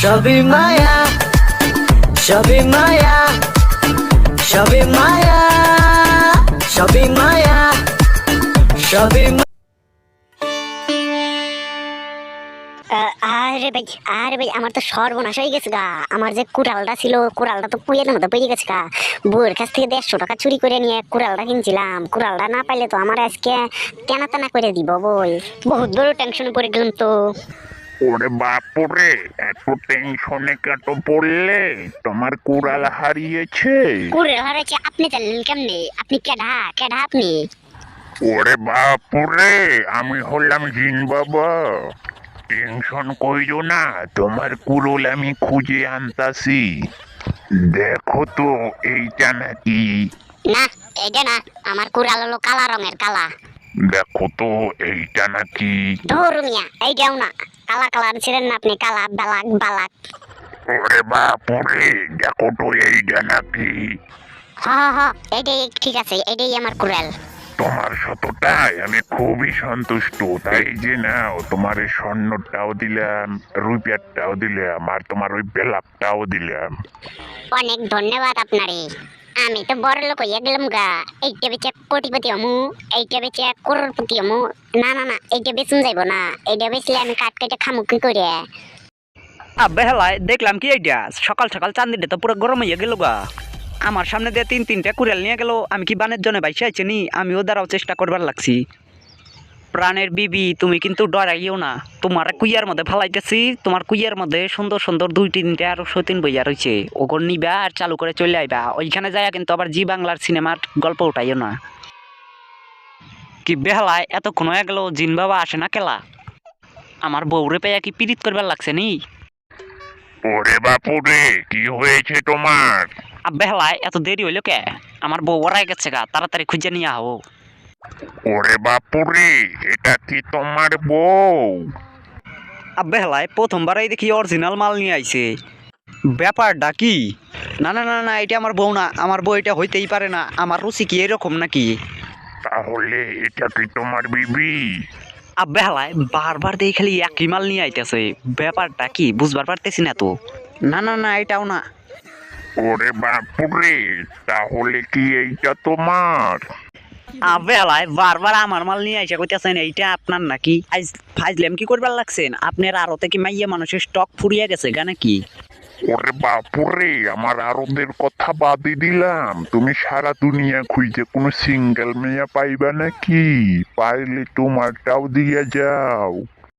সবই মায়া সবই মায়া সবই মায়া সবই মায়া, সবই আরে ভাই আরে ভাই, আমার তো সর্বনাশ হয়ে গেছে গা। আমার যে কুড়ালটা ছিল, কুড়ালটা তো পুয়ের মতো পেয়ে গেছে গা। বউয়ের কাছ থেকে দেড়শো টাকা চুরি করে নিয়ে কুড়ালটা কিনছিলাম। কুড়ালটা না পাইলে তো আমার আজকে তেনা তেনা করে দিব বই বহুত বড় টেনশনে পড়ে গেলাম তো। ওরে বাপরে এত টেনশনে কেন পড়লে? তোমার কুড়াল হারিয়েছে। কুড়াল হারাইছে? আপনি জানলেন কেমনে? আপনি কেডা? কেডা আপনি? ওরে বাপরে আমি হলাম জিন বাবা। টেনশন কইরো না তোমার কুড়োল আমি খুঁজে আনতাছি। দেখো তো এইটা নাকি। না এইটা না আমার কুড়াল হলো কালা রঙের কালা। দেখো তো এইটা নাকি ধরু মিয়া এইটাও না কালা কালার ছিলেন না আপনি কালা বালাক বালাক ওরে বাপরে দেখো তো এইটা নাকি। হ হ এইটাই ঠিক আছে এইটাই আমার কুড়াল। তোমার শতটাই আমি খুবই সন্তুষ্ট তাই যে নাও তোমার এই স্বর্ণটাও দিলাম রুপিয়ারটাও দিলাম আর তোমার ওই বেলাপটাও দিলাম। অনেক ধন্যবাদ আপনারে। আমি তো বড় লোক হইয়া গেলাম গা এইটা বেচে কোটিপতি হমু এইটা বেচে করোড়পতি হমু না না না, এইটা বেচুন যাইব না, এইটা বেচলে আমি কাট কেটে খামু কি করে? আব্বে হেলায় দেখলাম কি এইটা? সকাল সকাল চান্দিটা তো পুরো গরম হয়ে গেল গা। আমার সামনে দিয়ে তিন তিনটা কুড়াল নিয়ে গেল, আমি কি বানের জন্য বাইসে আছি নি? আমিও দাঁড়াও চেষ্টা করবার লাগছি। প্রাণের বিবি তুমি কিন্তু ডরাইও না। তোমার কুইয়ার মধ্যে ফালাইতেছি তোমার কুইয়ার মধ্যে সুন্দর সুন্দর দুই তিনটা আরও সতীন বইয়া রয়েছে ওগর নিবা আর চালু করে চলে আইবা। ওইখানে যায় কিন্তু আবার জি বাংলার সিনেমার গল্প উঠাইও না। কি বেহালায় এতক্ষণ হয়ে গেল জিন বাবা আসে না খেলা আমার বউরে পেয়ে কি পিরিত করবার লাগছে নি? ওরে বাপুরে কি হয়েছে তোমার? আব্বে হেলায় এত দেরি হইল কে? আমার বউ ওরাই গেছে গা তাড়াতাড়ি খুঁজে নিয়ে আহো। ওরে বাপুরে এটা কি তোমার বউ? আব্বে হেলায় প্রথমবারই দেখি অরিজিনাল মাল নিয়ে আইছে। ব্যাপারটা কি? না না না না এটা আমার বউ না আমার বউ এটা হইতেই পারে না আমার রুচি কি এরকম নাকি? তাহলে এটা কি তোমার বিবি? আব্বে হেলায় বারবার দেখি খালি একই মাল নিয়ে আইতেছে ব্যাপারটা কি বুঝবার পারতেছি না তো। না না না এটাও না। ওরে বাপুরে তাহলে কি এইটা তোমার? আব্বে হেলায় বারবার আমার মাল নিয়ে আইসা কইতেছেন, এইটা আপনার নাকি? আজ ফাইজলাম, কি করবার লাগছেন? আপনার আরও থেকে মাইয়া মানুষের স্টক ফুরিয়ে গেছে গা নাকি? ওরে বাপুরে, আমার আরবের কথা বাদই দিলাম। তুমি সারা দুনিয়া খুঁজে কোনো সিঙ্গেল মেয়া পাইবা নাকি? পাইলে তোমারটাও দিয়ে যাও।